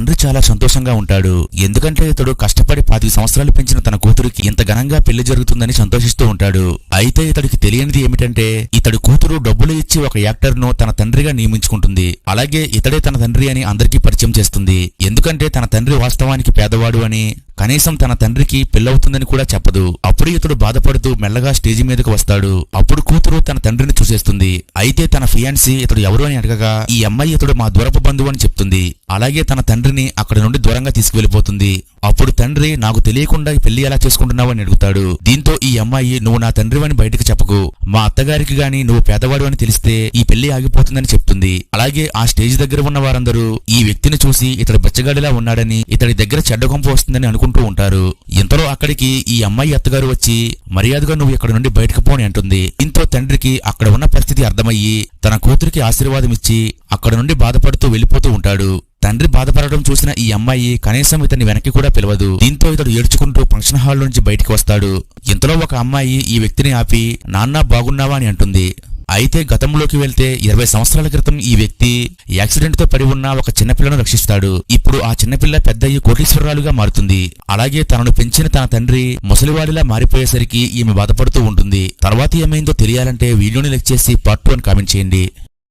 తండ్రి చాలా సంతోషంగా ఉంటాడు. ఎందుకంటే ఇతడు కష్టపడి పాతిక సంవత్సరాలు పెంచిన తన కూతురికి ఇంత ఘనంగా పెళ్ళి జరుగుతుందని సంతోషిస్తూ ఉంటాడు. అయితే ఇతడికి తెలియనిది ఏమిటంటే ఇతడు కూతురు డబ్బులు ఇచ్చి ఒక యాక్టర్ను తన తండ్రిగా నియమించుకుంటుంది. అలాగే ఇతడే తన తండ్రి అని అందరికీ పరిచయం చేస్తుంది. ఎందుకంటే తన తండ్రి వాస్తవానికి పేదవాడు అని కనీసం తన తండ్రికి పెళ్ళవుతుందని కూడా చెప్పదు. అప్పుడు ఇతడు బాధపడుతూ మెల్లగా స్టేజి మీదకు వస్తాడు. అప్పుడు కూతురు తన తండ్రిని చూసేస్తుంది. అయితే తన ఫియాన్సీ ఇతడు ఎవరు అని అడగగా ఈ అమ్మాయి ఇతడు మా దూరపు బంధువు అని చెప్తుంది. అలాగే తన తండ్రి తండ్రిని అక్కడి నుండి దూరంగా తీసుకువెళ్ళిపోతుంది. అప్పుడు తండ్రి నాకు తెలియకుండా పెళ్ళి ఎలా చేసుకుంటున్నావు? అని అడుగుతాడు. దీంతో ఈ అమ్మాయి నువ్వు నా తండ్రివని బయటకు చెప్పకు. మా అత్తగారికి గాని నువ్వు పేదవాడు అని తెలిస్తే ఈ పెళ్ళి ఆగిపోతుందని చెప్తుంది. అలాగే ఆ స్టేజ్ దగ్గర ఉన్న వారందరూ ఈ వ్యక్తిని చూసి ఇతడు బెచ్చగాడిలా ఉన్నాడని ఇతడి దగ్గర చెడ్డ కొంప వస్తుందని అనుకుంటూ ఉంటారు. ఇంతలో అక్కడికి ఈ అమ్మాయి అత్తగారు వచ్చి మర్యాదగా నువ్వు ఇక్కడ నుండి బయటకు పోని అంటుంది. దీంతో తండ్రికి అక్కడ ఉన్న పరిస్థితి అర్థమయ్యి తన కూతురికి ఆశీర్వాదం ఇచ్చి అక్కడ నుండి బాధపడుతూ వెళ్ళిపోతూ ఉంటాడు. తండ్రి బాధపడడం చూసిన ఈ అమ్మాయి కనీసం ఇతన్ని వెనక్కి కూడా పిలవదు. దీంతో ఇతడు ఏడ్చుకుంటూ ఫంక్షన్ హాల్ నుంచి బయటికి వస్తాడు. ఇంతలో ఒక అమ్మాయి ఈ వ్యక్తిని ఆపి నాన్న బాగున్నావా? అని అంటుంది. అయితే గతంలోకి వెళ్తే ఇరవై సంవత్సరాల క్రితం ఈ వ్యక్తి యాక్సిడెంట్తో పడి ఉన్న ఒక చిన్నపిల్లను రక్షిస్తాడు. ఇప్పుడు ఆ చిన్నపిల్ల పెద్ద కోటీశ్వరాలుగా మారుతుంది. అలాగే తనను పెంచిన తన తండ్రి ముసలివాడిలా మారిపోయేసరికి ఈమె బాధపడుతూ ఉంటుంది. తర్వాత ఏమైందో తెలియాలంటే వీడియోని లెక్ చేసి పార్ట్ టూ అని కామెంట్ చేయండి.